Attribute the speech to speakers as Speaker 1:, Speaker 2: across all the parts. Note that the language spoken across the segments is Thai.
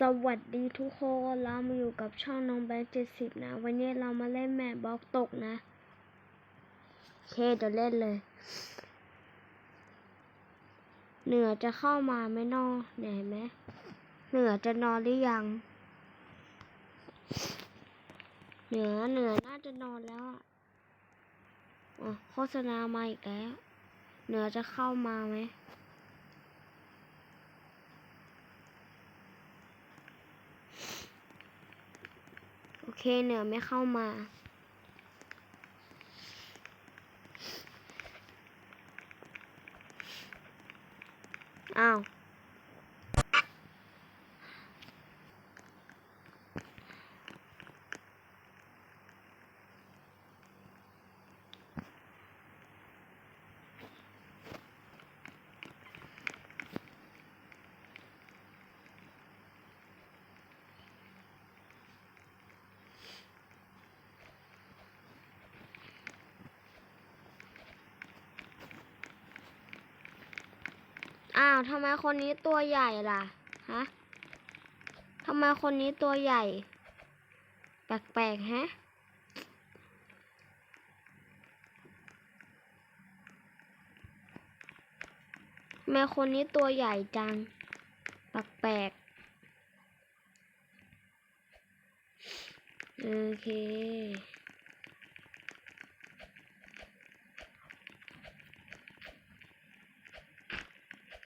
Speaker 1: สวัสดีทุกคนเรามาอยู่กับช่องน้องแบงค์เจ็ดสิบนะ วันนี้เรามาเล่นแมปบล็อกตกนะโอเคเดี๋ยวเล่นเลย เหนือจะเข้ามาไหม่นอเนี่ยเห็นไหมเหนือจะนอนหรือยัง เหนือเหนือน่าจะนอนแล้วอะโฆษณามาอีกแล้ว เหนือจะเข้ามาไหม เคเหนือไม่เข้ามา อ้าว อ้าวทำไมคนนี้ตัวใหญ่ล่ะ ฮะทำไมคนนี้ตัวใหญ่ แปลกๆฮะทำไมคนนี้ตัวใหญ่จัง แปลกๆโอเค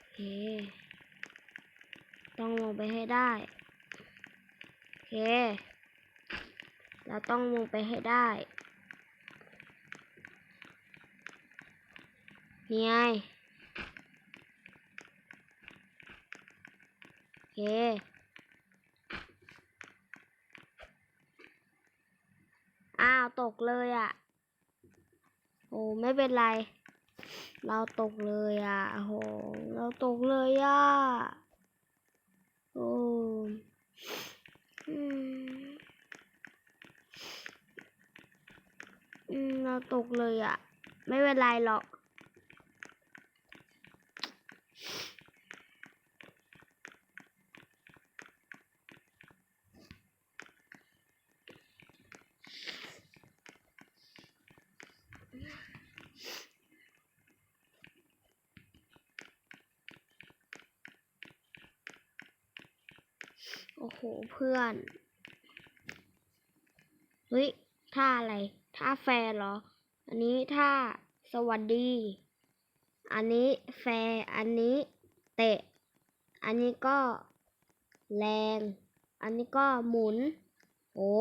Speaker 1: โอ เค ต้องลงไปให้ได้ โอเค เราต้องลงไปให้ได้นี่ไงโอเคอ้าว ตกเลยอะ โอ้ไม่เป็นไร เราตกเลยอะโห เราตกเลยอะ โอ้อือเราตกเลยอะ ไม่เป็นไรหรอก โอ้โห เพื่อน เฮ้ย ท่าอะไร ท่าแฟร์เหรอ อันนี้ท่าสวัสดี อันนี้แฟร์อันนี้เตะ อันนี้ก็แรง อันนี้ก็หมุน โอ้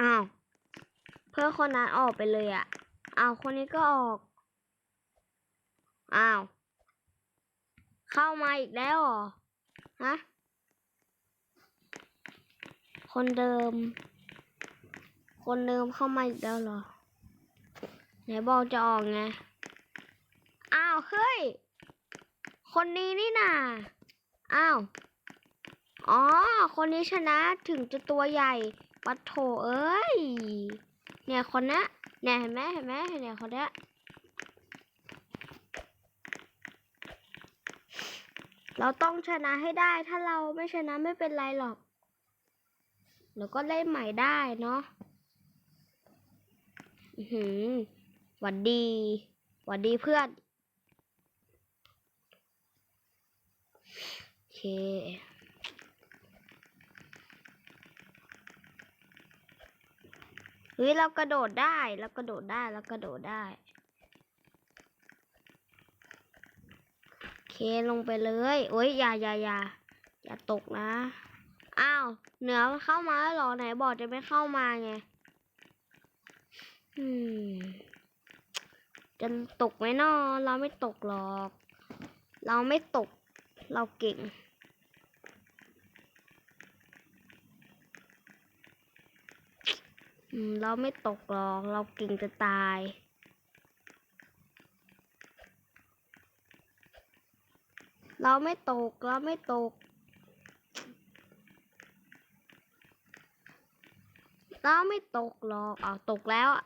Speaker 1: อ้าว เพื่อคนนั้นออกไปเลยอะ่ะ อ้าว คนนี้ก็ออก อ้าว เข้ามาอีกแล้วหรอ ฮะ คนเดิม คนเดิมเข้ามาอีกแล้วเหรอ ไหนบอกจะออกไง อ้าว เฮ้ย คนนี้นี่น่ะอ้าว อ๋อ คนนี้ชนะถึงจะตัวใหญ่ ปัดโถเอ้ย เนี่ยคนนี้เนี่ยเห็นไหมเห็นไหมเนี่ยคนนี้เราต้องชนะให้ได้ ถ้าเราไม่ชนะไม่เป็นไรหรอก เราก็เล่นใหม่ได้เนาะอือหือหวัดดี หวัดดีเพื่อน โอเค เฮ้ยเรากระโดดได้เรากระโดดได้เรากระโดดได้โอเคลงไปเลยโอ้ยอย่าอย่าอย่าอย่าตกนะอ้าวเหนือเข้ามาแล้วหรอไหนบอกจะไม่เข้ามาไงอืมจะตกไหมนอเราไม่ตกหรอก เราไม่ตกเราเก่ง อืม เราไม่ตกหรอก เราเก่งจะตาย เราไม่ตก เราไม่ตก เราไม่ตกหรอกอ้าวตกแล้วอะ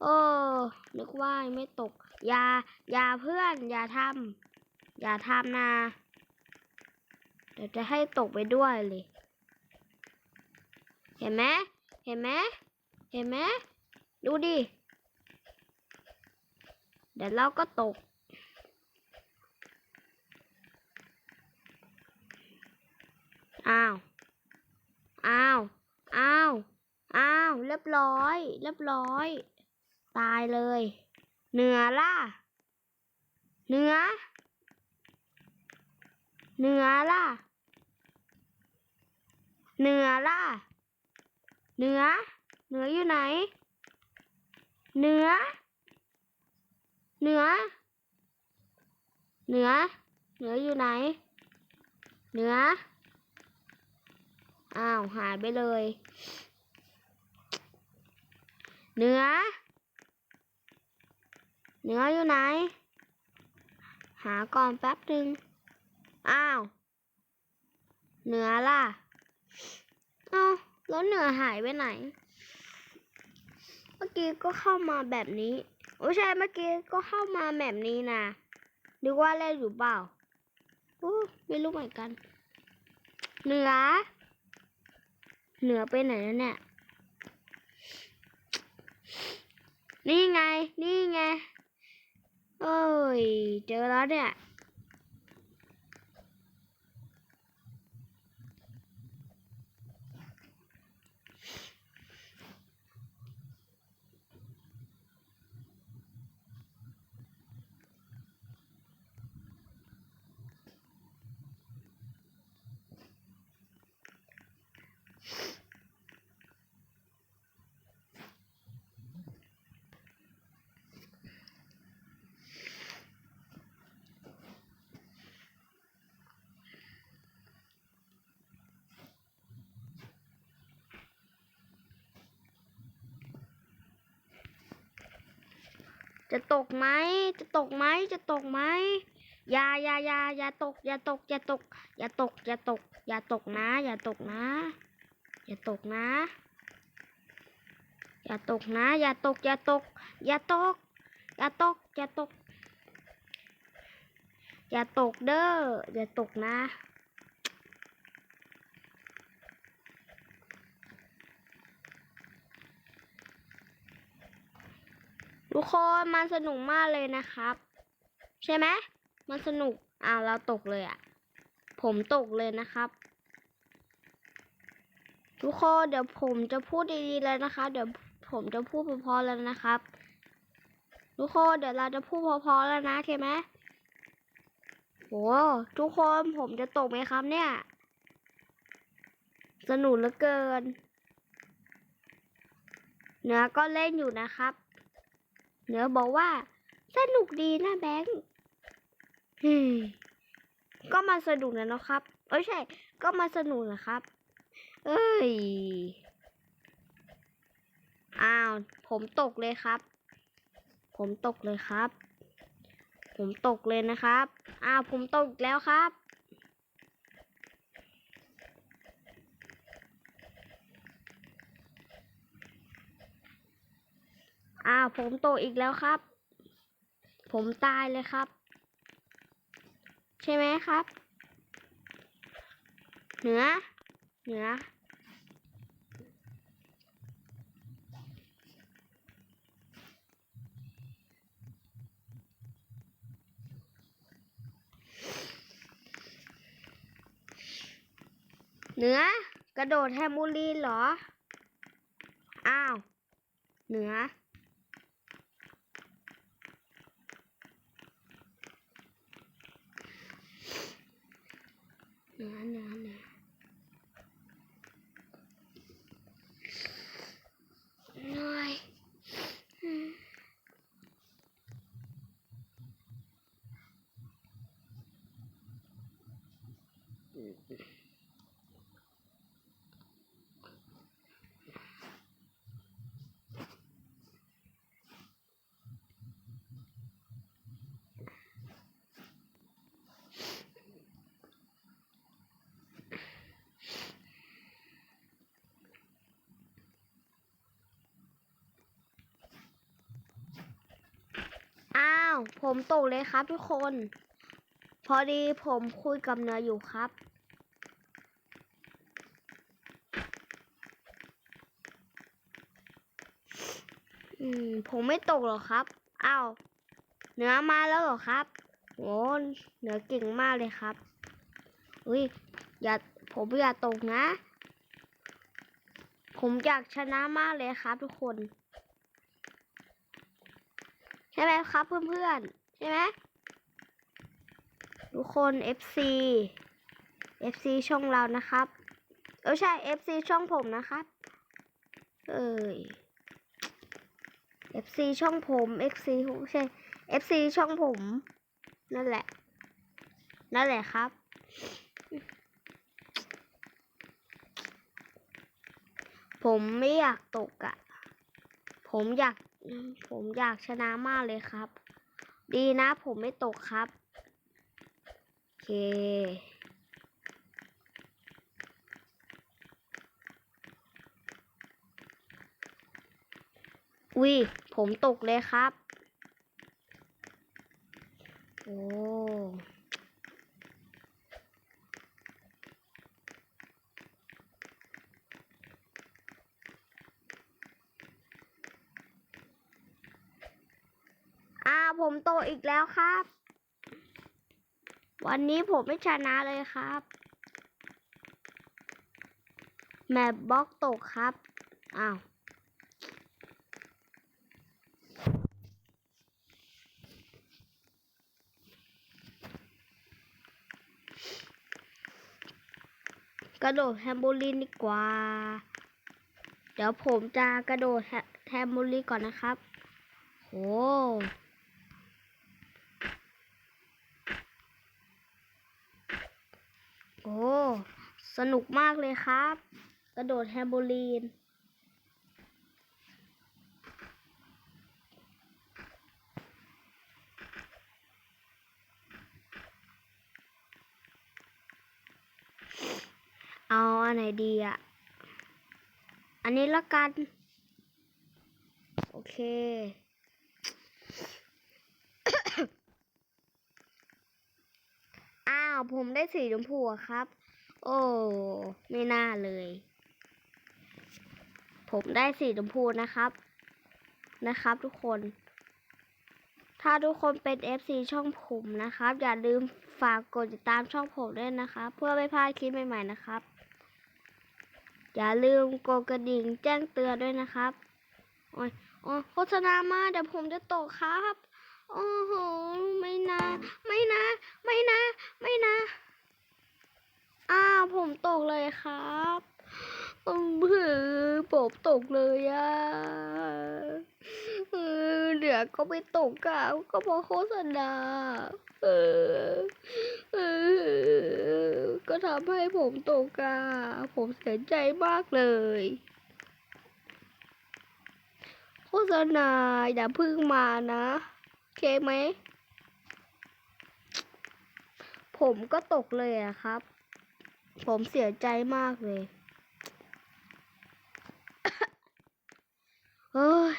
Speaker 1: เออ นึกว่าไม่ตก อย่า อย่าเพื่อน อย่าทำ อย่าทำนะ เดี๋ยวจะให้ตกไปด้วยเลย เห็นไหม ห็นไหมเห็นไหมดูดิ เดี๋ยวเราก็ตก อ้าว อ้าว อ้าว อ้าว เรียบร้อย เรียบร้อย ตายเลย เหนือล่ะ เหนือ เหนือล่ะ เหนือล่ะ เหนือ เหนืออยู่ไหน เหนือ เหนือ เหนือ เหนืออยู่ไหน เหนือ อ้าวหายไปเลย เหนือ เหนืออยู่ไหน หาก่อนแป๊บหนึ่งอ้าว เหนือล่ะ อ้าว แล้วเหนือหายไปไหน เมื่อกี้ก็เข้ามาแบบนี้ โอ้ใช่เมื่อกี้ก็เข้ามาแบบนี้นะนึกว่าเล่นอยู่เปล่าโอ้ไม่รู้เหมือนกัน เหนือ เหนือไปไหนแล้วเนี่ย นี่ไง นี่ไง เอ้ย เจอแล้วเนี่ย จะตกไหม จะตกไหม จะตกไหมอย่าอย่าอย่าอย่าตก อย่าตก อย่าตก อย่าตก อย่าตก อย่าตกนะ อย่าตกนะ อย่าตกนะ อย่าตกนะ อย่าตก อย่าตก อย่าตก อย่าตก อย่าตก อย่าตกเด้อ อย่าตกนะ ทุกคนมันสนุกมากเลยนะครับ ใช่ไหมมันสนุกอ้าวเราตกเลยอะ่ะ ผมตกเลยนะครับ ทุกคนเดี๋ยวผมจะพูดดีๆเลยนะคะ เดี๋ยวผมจะพูดพอๆแล้วนะครับ ทุกคนเดี๋ยวเราจะพูดพอๆแล้วนะโอเคไหมโอ้ทุกคนผมจะตกไหมครับเนี่ย สนุกเหลือเกิน เนื้อก็เล่นอยู่นะครับ เนื้อบอกว่า สนุกดีนะแบงค์ก็มาสนุกนะเนาะครับเอ้ยใช่ ก็มาสนุกนะครับ เอ้ย อ้าว ผมตกเลยครับ ผมตกเลยครับ ผมตกเลยนะครับ อ้าว ผมตกอีกแล้วครับ อ้าวผมตกอีกแล้วครับ ผมตายเลยครับ ใช่ไหมครับ เหนือ เหนือ เหนือ กระโดดแฮมูลีนเหรอ อ้าว เหนือ เหนือเหนือเหนือเหนื่อยอืม ผมตกเลยครับทุกคน พอดีผมคุยกับเนื้ออยู่ครับ อืม ผมไม่ตกหรอกครับ อ้าวเนื้อมาแล้วหรอครับโอ้เนื้อเก่งมากเลยครับ อุ้ย อย่า ผมอย่าตกนะ ผมอยากชนะมากเลยครับทุกคน ช่ไหมครับเพื่อนๆ ใช่ไหมทุกคน FC FC ช่องเรานะครับ เออใช่ FC ช่องผมนะครับ เอ้ย FC ช่องผม FC ใช่ FC ช่องผม นั่นแหละ นั่นแหละครับ ผมไม่อยากตกอะ่ะ ผมอยาก ผมอยากชนะมากเลยครับ ดีนะผมไม่ตกครับ โอเค อุ้ยผมตกเลยครับ โอ้ อ่า ผมโตอีกแล้วครับ วันนี้ผมไม่ชนะเลยครับ แมปบล็อกตกครับ อ้าว กระโดดแฮมโบลินดีกว่า เดี๋ยวผมจะกระโดดแฮมโบลินก่อนนะครับโอ้โอ้ สนุกมากเลยครับ กระโดดแฮมโบลีน เอาอันไหนดีอะ อันนี้ละกัน โอเคอ้าวผมได้สีชมพูครับ โอ้ ไม่น่าเลย ผมได้สีชมพูนะครับ นะครับทุกคน ถ้าทุกคนเป็น FC ช่องผมนะครับ อย่าลืมฝากกดติดตามช่องผมด้วยนะครับ เพื่อไม่พลาดคลิปใหม่ๆนะครับ อย่าลืมกดกระดิ่งแจ้งเตือนด้วยนะครับโอ้ยโอ้โฆษณามาเดี๋ยวผมจะตกครับ โอ้โห ไม่นะ ไม่นะ ไม่นะ ไม่นะอ้า ผมตกเลยครับอืมผือผมตกเลยอะเดี๋ยวก็ไปตกอะก็เพราะโฆษณาเออเออ ก็ทำให้ผมตกอะผมเสียใจมากเลย โฆษณาอย่าพึ่งมานะโอเคไหม ผมก็ตกเลยอะครับ ผมเสียใจมากเลยเฮ้ย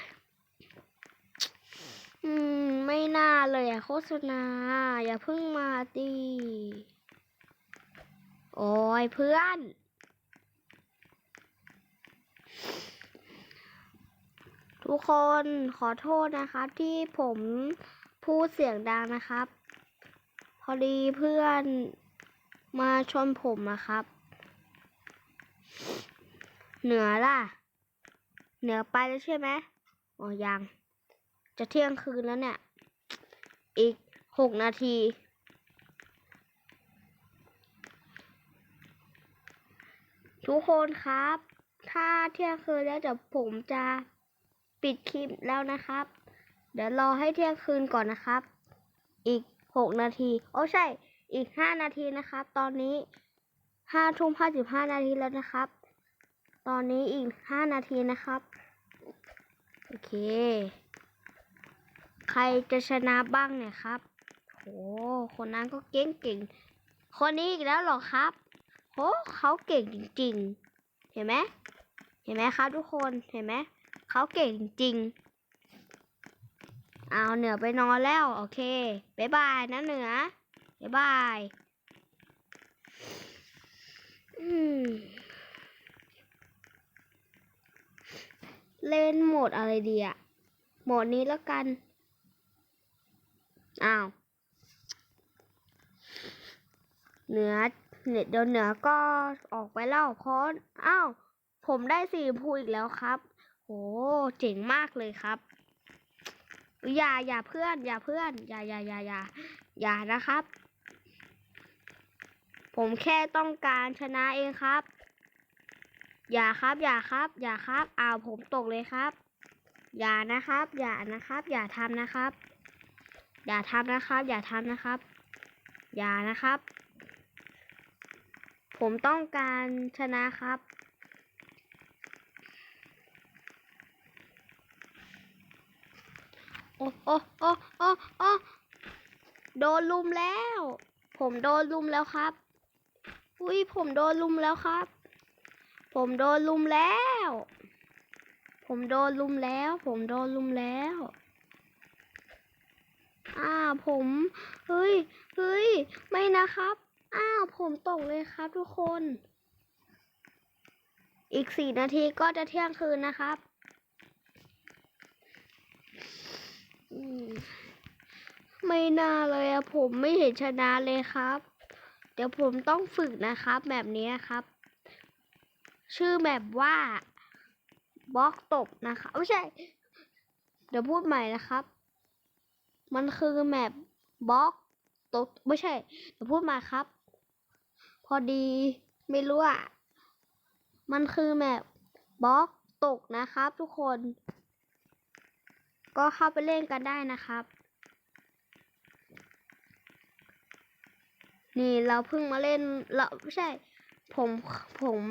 Speaker 1: อืม ไม่น่าเลยอะโฆษณา อย่าเพิ่งมาดิโอ้ยเพื่อน ทุกคนขอโทษนะครับ ที่ผมพูดเสียงดังนะครับ พอดีเพื่อน มาชนผมนะครับ เหนือล่ะ เหนือไปแล้วใช่ไหมอ๋อยัง จะเที่ยงคืนแล้วเนี่ย อีกหกนาที ทุกคนครับ ถ้าเที่ยงคืนแล้วเดี๋ยวผมจะปิดคลิปแล้วนะครับ เดี๋ยวรอให้เที่ยงคืนก่อนนะครับ อีกหกนาที โอ้ใช่ อีกห้านาทีนะครับ ตอนนี้ห้าทุ่มห้าสิบห้านาทีแล้วนะครับ ตอนนี้อีกห้านาทีนะครับ โอเค ใครจะชนะบ้างเนี่ยครับโหคนนั้นก็เก่งเก่ง คนนี้อีกแล้วหรอครับโหเขาเก่งจริง ๆ เห็นไหมเห็นไหมครับทุกคนเห็นไหมเขาเก่งจริงเอาเหนือไปนอนแล้ว โอเค บ๊ายบายนะเหนือ บ๊ายบายเล่นโหมดอะไรดีอะโหมดนี้แล้วกัน อ้าว เหนือเน็ตเดี๋ยวเหนือก็ออกไปแล้วเพราะอ้าว ผมได้สีชมพูอีกแล้วครับ โห เจ๋งมากเลยครับ อย่าอย่าเพื่อน อย่าเพื่อน อย่าอย่าอย่าอย่าอย่านะครับ ผมแค่ต้องการชนะเองครับ อย่าครับ อย่าครับ อย่าครับอ้าวผมตกเลยครับ อย่านะครับ อย่านะครับ อย่าทำนะครับ อย่าทำนะครับ อย่าทำนะครับ อย่านะครับ ผมต้องการชนะครับโอ้โอ้โอ้โอ้โอ้โดนลุมแล้ว ผมโดนลุมแล้วครับ อุ้ยผมโดนลุมแล้วครับ ผมโดนลุมแล้ว ผมโดนลุมแล้ว ผมโดนลุมแล้วอ้าวผมเฮ้ยเฮ้ยไม่นะครับอ้าวผมตกเลยครับทุกคน อีกสี่นาทีก็จะเที่ยงคืนนะครับไม่น่าเลยอะผมไม่เห็นชนะเลยครับ ดี๋ยวผมต้องฝึกนะครับแบบนี้ครับ ชื่อแบบว่าบล็อกตกนะคะไม่ใช่ เดี๋ยวพูดใหม่นะครับ มันคือแมปบล็อกตกไม่ใช่ เดี๋ยวพูดใหมาครับ พอดีไม่รู้อะมันคือแมปบล็อกตกนะครับ ทุกคน ก็เข้าไปเล่นกันได้นะครับ นี่เราเพิ่งมาเล่นเราไม่ใช่ ผมผม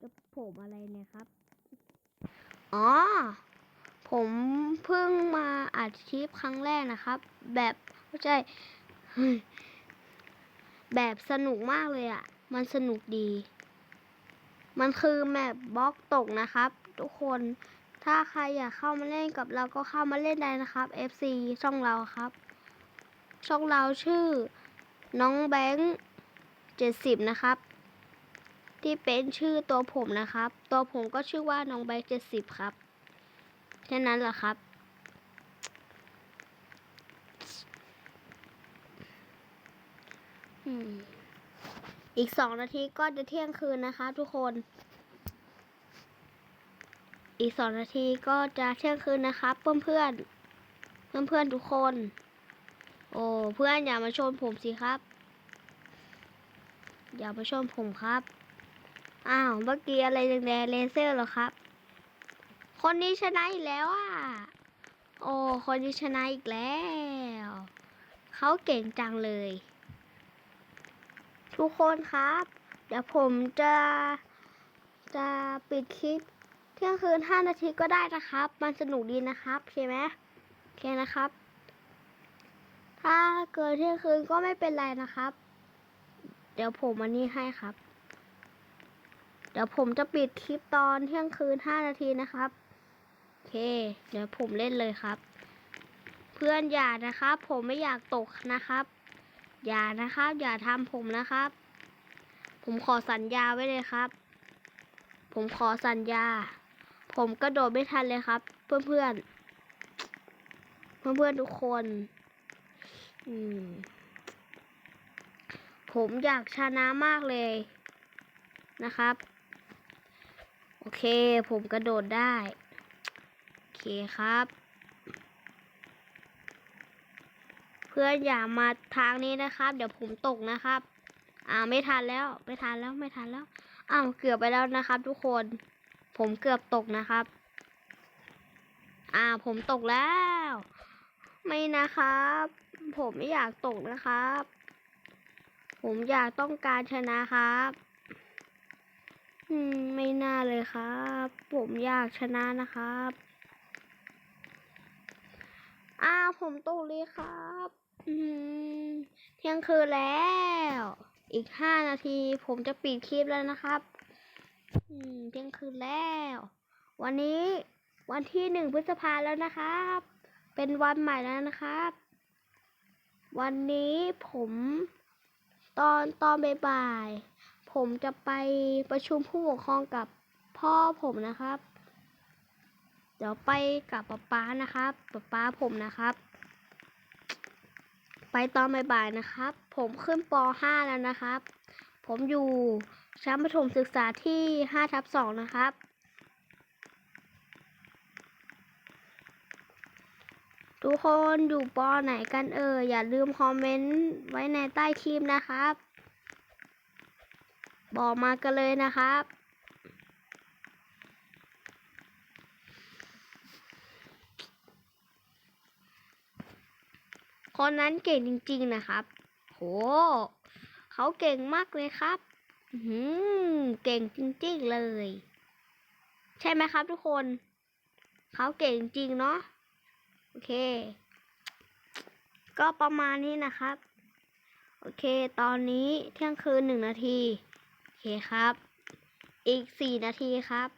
Speaker 1: จะผมอะไรเนี่ยครับ อ๋อ ผมเพิ่งมาอัดคลิปครั้งแรกนะครับ แบบไม่ใช่ แบบสนุกมากเลยอะ่ะ มันสนุกดี มันคือแมปบล็อกตกนะครับ ทุกคนถ้าใครอยากเข้ามาเล่นกับเราก็เข้ามาเล่นได้นะครับ FC ช่องเราครับ ช่องเราชื่อ น้องแบงค์เจ็ดสิบนะครับ ที่เป็นชื่อตัวผมนะครับ ตัวผมก็ชื่อว่าน้องแบงค์เจ็ดสิบครับแค่นั้นเหรอครับ อีกสองนาทีก็จะเที่ยงคืนนะคะทุกคน อีกสองนาทีก็จะเที่ยงคืนนะครับ เพื่อนเพื่อนเพื่อนเพื่อนทุกคน โอ้เพื่อนอย่ามาชนผมสิครับ อย่ามาชนผมครับ อ้าวเมื่อกี้อะไรแดงๆเลเซอร์เหรอครับ คนนี้ชนะอีกแล้วอะ โอ้คนนี้ชนะอีกแล้ว เขาเก่งจังเลย ทุกคนครับ เดี๋ยวผมจะจะปิดคลิปเที่ยงคืนห้านาทีก็ได้นะครับ มันสนุกดีนะครับโอเคไหมโอเคนะครับ ถ้าเกิดเที่ยงคืนก็ไม่เป็นไรนะครับ เดี๋ยวผมอันนี้ให้ครับ เดี๋ยวผมจะปิดคลิปตอนเที่ยงคืนห้านาทีนะครับโอเค เดี๋ยวผมเล่นเลยครับ เพื่อนอย่านะครับ ผมไม่อยากตกนะครับ อย่านะครับ อย่าทำผมนะครับ ผมขอสัญญาไว้เลยครับ ผมขอสัญญา ผมกระโดดไม่ทันเลยครับ เพื่อนเพื่อนเพื่อนๆทุกคน ผมอยากชนะมากเลยนะครับ โอเค ผมกระโดดได้ โอเคครับ เพื่อนอย่ามาทางนี้นะครับ เดี๋ยวผมตกนะครับ อ่าไม่ทันแล้วไม่ทันแล้วไม่ทันแล้วอ้าวเกือบไปแล้วนะครับ ทุกคน ผมเกือบตกนะครับ อ่าผมตกแล้ว ไม่นะครับ ผมไม่อยากตกนะครับ ผมอยากต้องการชนะครับ อืม ไม่น่าเลยครับ ผมอยากชนะนะครับ อ้าวผมตกเลยครับ อืม เที่ยงคืนแล้ว อีกห้านาที ผมจะปิดคลิปแล้วนะครับ อืม เที่ยงคืนแล้ว วันนี้วันที่หนึ่งพฤษภาแล้วนะครับ เป็นวันใหม่แล้วนะครับ วันนี้ผมตอนตอนบ่ายๆผมจะไปประชุมผู้ปกครองกับพ่อผมนะครับ เดี๋ยวไปกับป๊าป๊านะครับป๊าป๊าผมนะครับ ไปตอนบ่ายๆนะครับ ผมขึ้นป .5 แล้วนะครับ ผมอยู่ชั้นประถมศึกษาที่5ทับ2นะครับ ทุกคนอยู่ปอไหนกันเอออย่าลืมคอมเมนต์ไว้ในใต้คลิปนะครับ บอกมากันเลยนะครับ คนนั้นเก่งจริงๆนะครับ โห เขาเก่งมากเลยครับหืเก่งจริงๆเลย ใช่ไหมครับทุกคน เขาเก่งจริงเนาะ โอเค ก็ประมาณนี้นะครับ โอเค ตอนนี้เที่ยงคืนหนึ่งนาที โอเคครับ อีกสี่นาทีครับ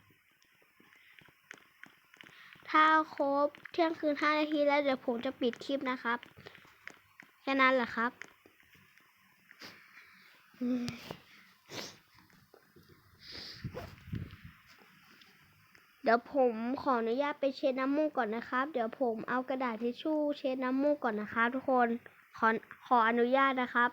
Speaker 1: ถ้าครบเที่ยงคืนห้านาทีแล้วเดี๋ยวผมจะปิดคลิปนะครับ แค่นั้นแหละครับอืม เดี๋ยวผมขออนุญาตไปเช็ดน้ำมูกก่อนนะครับ เดี๋ยวผมเอากระดาษทิชชู่เช็ดน้ำมูกก่อนนะครับทุกคนขอขออนุญาตนะครับ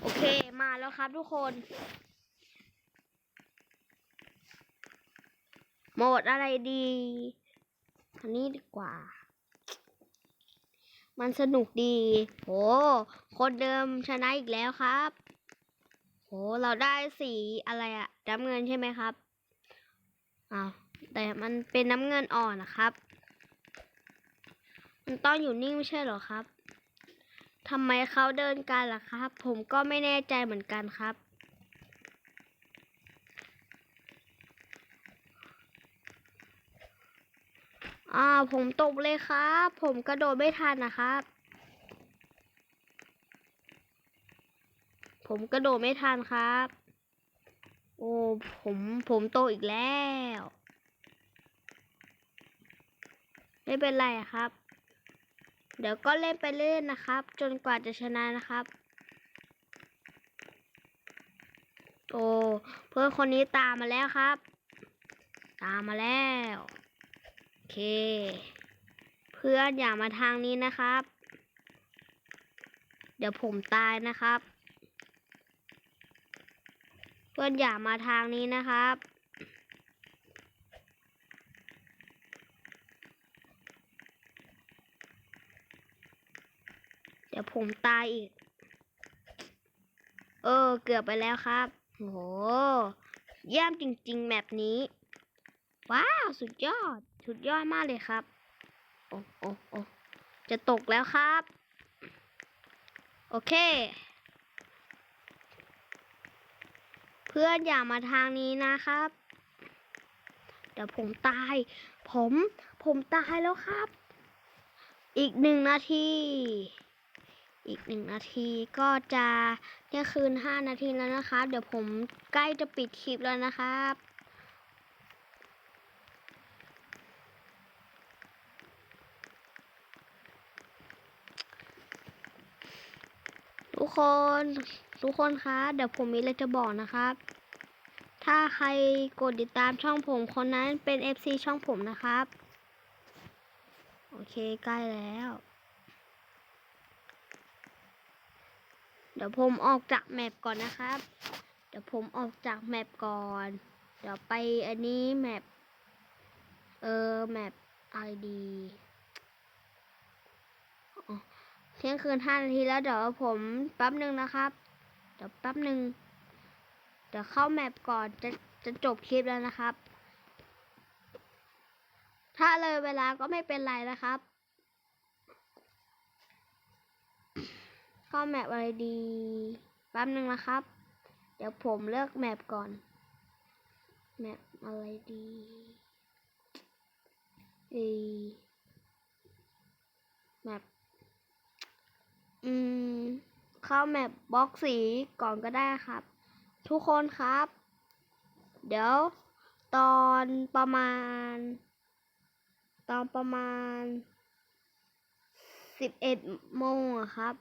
Speaker 1: โอเค มาแล้วครับทุกคน โหมดอะไรดีอันนี้ดีกว่า มันสนุกดี โห คนเดิมชนะอีกแล้วครับ โห เราได้สีอะไรอะน้ำเงินใช่ไหมครับ อ้าว แต่มันเป็นน้ำเงินอ่อนนะครับ มันต้องอยู่นิ่งไม่ใช่หรอครับทำไมเขาเดินกันล่ะครับ ผมก็ไม่แน่ใจเหมือนกันครับ อ่า ผมตกเลยครับ ผมกระโดดไม่ทันนะครับ ผมกระโดดไม่ทันครับ โอ้ ผมผมโตอีกแล้ว ไม่เป็นไรครับ เดี๋ยวก็เล่นไปเรื่อยนะครับ จนกว่าจะชนะนะครับ โอ้ เพื่อนคนนี้ตามมาแล้วครับ ตามมาแล้ว เค เพื่อนอย่ามาทางนี้นะครับ เดี๋ยวผมตายนะครับ เพื่อนอย่ามาทางนี้นะครับ เดี๋ยวผมตายอีก เออ เกือบไปแล้วครับโหเยี่ยมจริง ๆแบบนี้ ว้าว สุดยอด สุดยอดมากเลยครับ โอ้โอ้โอ้จะตกแล้วครับ โอเค เพื่อนอย่ามาทางนี้นะครับ เดี๋ยวผมตาย ผม ผมตายแล้วครับ อีกหนึ่งนาที อีกหนึ่งนาทีก็จะเนี่ยคืนห้านาทีแล้วนะครับ เดี๋ยวผมใกล้จะปิดคลิปแล้วนะครับ กคนทุกคนคะเดี๋ยวผมมีอะไรจะบอกนะครับ ถ้าใครกดติดตามช่องผมคนนั้นเป็น FC ช่องผมนะครับ โอเคใกล้แล้ว เดี๋ยวผมออกจากแมปก่อนนะครับ เดี๋ยวผมออกจากแมปก่อน เดี๋ยวไปอันนี้แมปเออแมปไอดีเที่ยงคืนห้านาทีแล้วเดี๋ยวผมแป๊บหนึ่งนะครับ เดี๋ยวแป๊บหนึ่งเดี๋ยวเข้าแมปก่อนจะจะจบคลิปแล้วนะครับ ถ้าเลยเวลาก็ไม่เป็นไรนะครับ เข้าแมปอะไรดีแป๊บหนึ่งนะครับ เดี๋ยวผมเลือกแมปก่อน แมปอะไรดีเอแมป อืม เข้าแมปบล็อกสีก่อนก็ได้ครับ ทุกคนครับ เดี๋ยว ตอนประมาณ ตอนประมาณสิบเอ็ดโมงครับ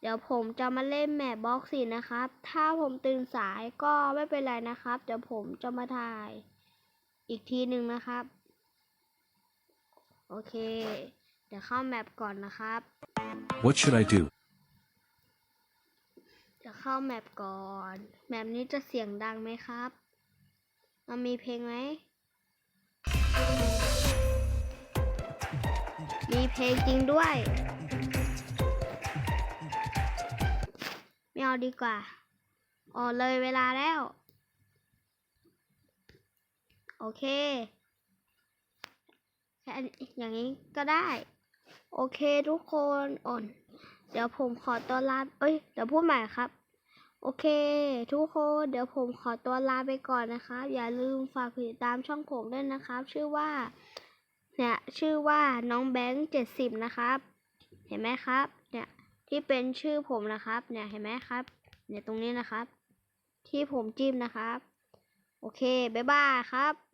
Speaker 1: เดี๋ยวผมจะมาเล่นแมปบล็อกสีนะครับ ถ้าผมตื่นสายก็ไม่เป็นไรนะครับ เดี๋ยวผมจะมาถ่ายอีกทีหนึ่งนะครับ โอเค เดี๋ยวเข้าแมปก่อนนะครับ
Speaker 2: What should I do?
Speaker 1: จะเข้าแมปก่อน แมปนี้จะเสียงดังไหมครับ มันมีเพลงไหม มีเพลงจริงด้วย ไม่เอาดีกว่าอ๋อเลยเวลาแล้ว โอเคแค่อย่างนี้ก็ได้ โอเคทุกคนอ่อน เดี๋ยวผมขอตัวลา เอ้ย เดี๋ยวพูดใหม่ครับ โอเค ทุกคน เดี๋ยวผมขอตัวลาไปก่อนนะครับ อย่าลืมฝากติดตามช่องผมด้วยนะครับ ชื่อว่า เนี่ย ชื่อว่าน้องแบงค์เจ็ดสิบนะครับ เห็นไหมครับ เนี่ย ที่เป็นชื่อผมนะครับ เนี่ย เห็นไหมครับ เนี่ย ตรงนี้นะครับ ที่ผมจิ้มนะครับ โอเค บ๊ายบายครับ